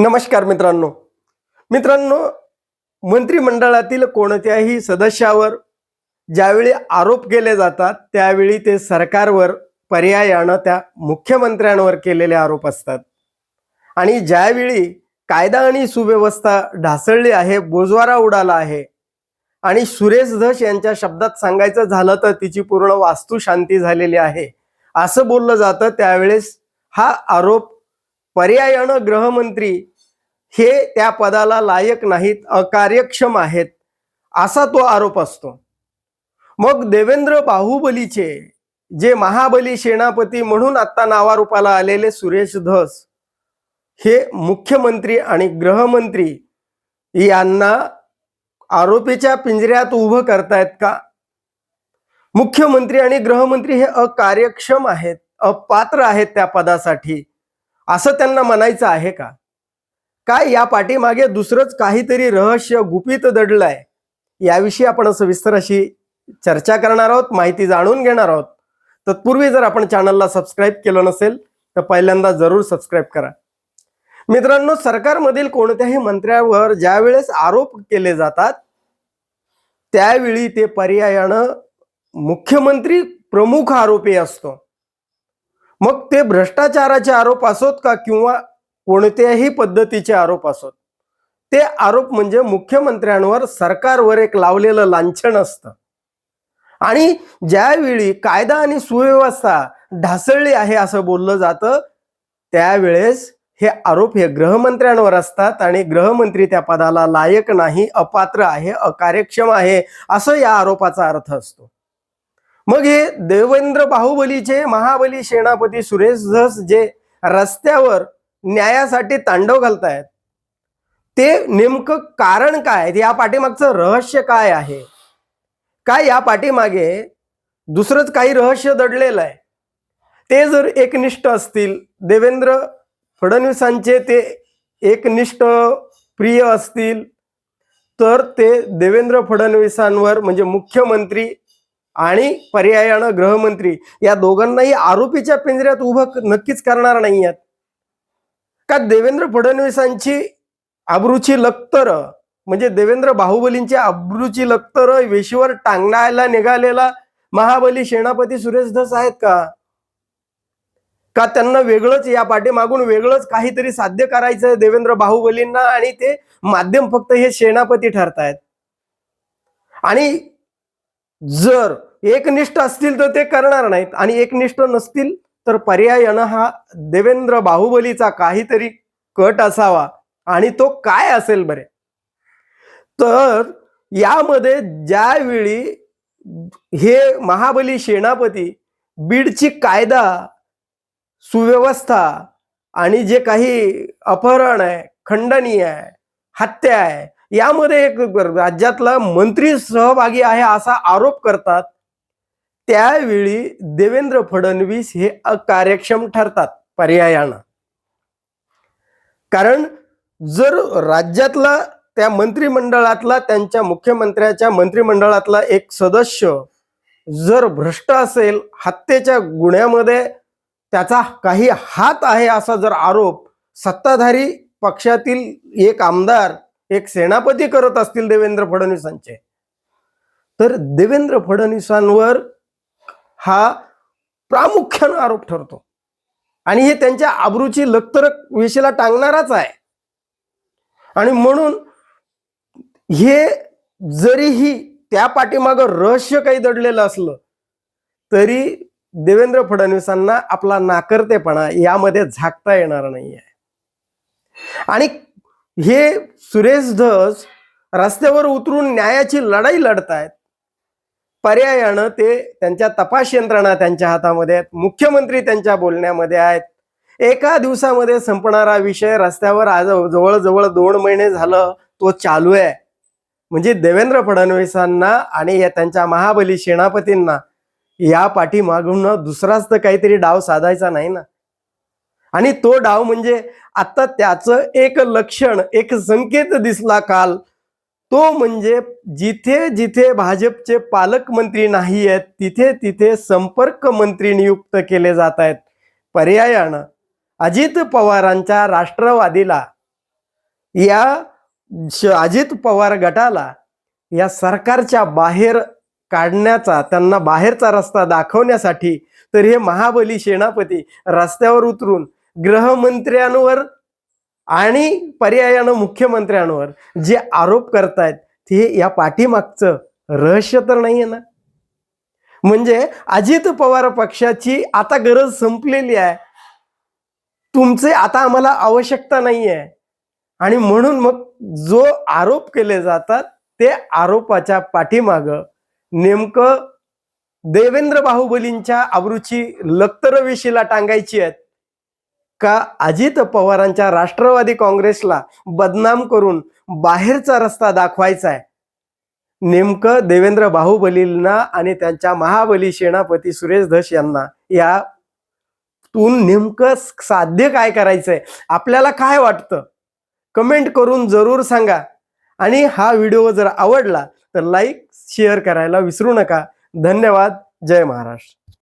नमस्कार मित्रांनो. मित्रांनो मंत्रिमंडळातील कोणत्याही सदस्यावर ज्यावेळी आरोप केले जातात त्यावेळी ते सरकारवर पर्यायानं त्या मुख्यमंत्र्यांवर केलेले आरोप असतात. आणि ज्यावेळी कायदा आणि सुव्यवस्था ढासळली आहे बोजवारा उडाला आहे आणि सुरेश धस यांच्या शब्दात सांगायचं झालं तर तिची पूर्ण वास्तुशांती झालेली आहे. असं बोललं जातं त्यावेळेस हा आरोप पर्यायानं गृहमंत्री हे त्या पदाला लायक नाहीत अकार्यक्षम आहेत असा तो आरोप असतो. मग देवेंद्र बाहुबलीचे जे महाबली सेनापती म्हणून आता नावारूपाला आलेले सुरेश धस हे मुख्यमंत्री आणि गृहमंत्री यांना आरोपीच्या पिंजऱ्यात उभं करतायत का? मुख्यमंत्री आणि गृहमंत्री हे अकार्यक्षम आहेत अपात्र आहेत त्या पदासाठी असं त्यांना म्हणायचं आहे का? काय या पाठीमागे दुसरंच काहीतरी रहस्य गुपित दडलंय? याविषयी आपण सविस्तर अशी चर्चा करणार आहोत माहिती जाणून घेणार आहोत. तत्पूर्वी जर आपण चॅनलला सबस्क्राईब केलं नसेल तर पहिल्यांदा जरूर सबस्क्राईब करा. मित्रांनो सरकारमधील कोणत्याही मंत्र्यावर ज्यावेळेस आरोप केले जातात त्यावेळी ते पर्यायानं मुख्यमंत्री प्रमुख आरोपी असतो. मग ते भ्रष्टाचाराचे आरोप असोत का किंवा कोणत्याही पद्धतीचे आरोप असोत. ते आरोप म्हणजे मुख्यमंत्र्यांवर सरकारवर एक लावलेलं लांछन असतं. आणि ज्यावेळी कायदा आणि सुव्यवस्था ढासळली आहे असं बोललं जातं त्यावेळेस हे आरोप हे गृहमंत्र्यांवर असतात आणि गृहमंत्री त्या पदाला लायक नाही अपात्र आहे अकार्यक्षम आहे असं या आरोपाचा अर्थ असतो. मग हे देवेंद्र बाहुबलीचे महाबली सेनापती सुरेश धस जे रस्त्यावर न्यायासाठी तांडव घालतायत. ते नेमकं कारण काय? या पाठीमागचं रहस्य काय आहे? काय या पाठीमागे दुसरंच काही रहस्य दडलेलं आहे? ते जर एकनिष्ठ असतील देवेंद्र फडणवीसांचे ते एकनिष्ठ प्रिय असतील तर ते देवेंद्र फडणवीसांवर म्हणजे मुख्यमंत्री आणि पर्यायानं गृहमंत्री या दोघांनाही आरोपीच्या पिंजऱ्यात उभं नक्कीच करणार नाही आहेत का देवेंद्र फडणवीसांची आबरूची लक्तर म्हणजे देवेंद्र बाहुबलींची आबरूची लक्तर वेशीवर टांगण्याला निघालेला महाबली सेनापती सुरेश धस आहेत का? का त्यांना वेगळंच या पाठीमागून वेगळंच काहीतरी साध्य करायचं देवेंद्र बाहुबलींना आणि ते माध्यम फक्त हे सेनापती ठरतायत? आणि जर एकनिष्ठ असतील तर ते करणार नाहीत आणि एकनिष्ठ नसतील तर पर्यायानं हा देवेंद्र बाहुबलीचा काहीतरी कट असावा आणि तो काय असेल बरे? तर यामध्ये ज्यावेळी हे महाबली सेनापती बीडची कायदा सुव्यवस्था आणि जे काही अपहरण आहे खंडनीय आहे हत्या आहे यामध्ये एक राज्यातला मंत्री सहभागी आहे असा आरोप करतात त्यावेळी देवेंद्र फडणवीस हे अकार्यक्षम ठरतात पर्यायानं. कारण जर राज्यातला त्या मंत्रिमंडळातला त्यांच्या मुख्यमंत्र्याच्या मंत्रिमंडळातला एक सदस्य जर भ्रष्ट असेल हत्येच्या गुन्ह्यामध्ये त्याचा काही हात आहे असा जर आरोप सत्ताधारी पक्षातील एक आमदार एक सेनापती करत असतील देवेंद्र फडणवीसांचे तर देवेंद्र फडणवीसांवर हा प्रामुख्यानं आरोप ठरतो. आणि हे त्यांच्या आबरूची लखतरक वेशीला टांगणाराच आहे. आणि म्हणून हे जरीही त्या पाठीमागं रहस्य काही दडलेलं असलं तरी देवेंद्र फडणवीसांना आपला नाकर्तेपणा यामध्ये झाकता येणार नाही आहे आणि हे सुरेश धस रस्त्यावर उतरून न्यायाची लढाई लढतायत पर्यायानं ते त्यांच्या तपास यंत्रणा त्यांच्या हातामध्ये आहेत. मुख्यमंत्री त्यांच्या बोलण्यामध्ये आहेत. एका दिवसामध्ये संपणारा विषय रस्त्यावर आज जवळजवळ दोन महिने झालं तो चालू आहे. म्हणजे देवेंद्र फडणवीसांना आणि या त्यांच्या महाबली सेनापतींना या पाठीमागून दुसराच तर काहीतरी डाव साधायचा नाही ना? आणि तो डाव म्हणजे आता त्याचं एक लक्षण एक संकेत दिसला काल. तो म्हणजे जिथे जिथे भाजपचे पालकमंत्री नाही आहेत तिथे तिथे संपर्क मंत्री नियुक्त केले जात आहेत. पर्यायानं अजित पवारांच्या राष्ट्रवादीला या श- अजित पवार गटाला या सरकारच्या बाहेर काढण्याचा त्यांना बाहेरचा रस्ता दाखवण्यासाठी तर हे महाबली सेनापती रस्त्यावर उतरून गृहमंत्र्यांवर आणि पर्यायानं मुख्यमंत्र्यांवर जे आरोप करतायत ते या पाठीमागचं रहस्य तर नाहीये ना? म्हणजे अजित पवार पक्षाची आता गरज संपलेली आहे. तुमचे आता आम्हाला आवश्यकता नाही आहे आणि म्हणून मग जो आरोप केले जातात ते आरोपाच्या पाठीमाग नेमकं देवेंद्र बाहुबलींच्या अब्रुची लक्तरवेशीला टांगायची आहेत. का अजित पवारांच्या राष्ट्रवादी काँग्रेसला बदनाम करून बाहेरचा रस्ता दाखवायचा आहे नेमकं देवेंद्र बाहुबलींना आणि त्यांच्या महाबली सेनापती सुरेश धस यांना या तून नेमकं साध्य काय करायचंय? आपल्याला काय वाटतं? कमेंट करून जरूर सांगा. आणि हा व्हिडिओ जर आवडला तर लाईक शेअर करायला विसरू नका. धन्यवाद. जय महाराष्ट्र.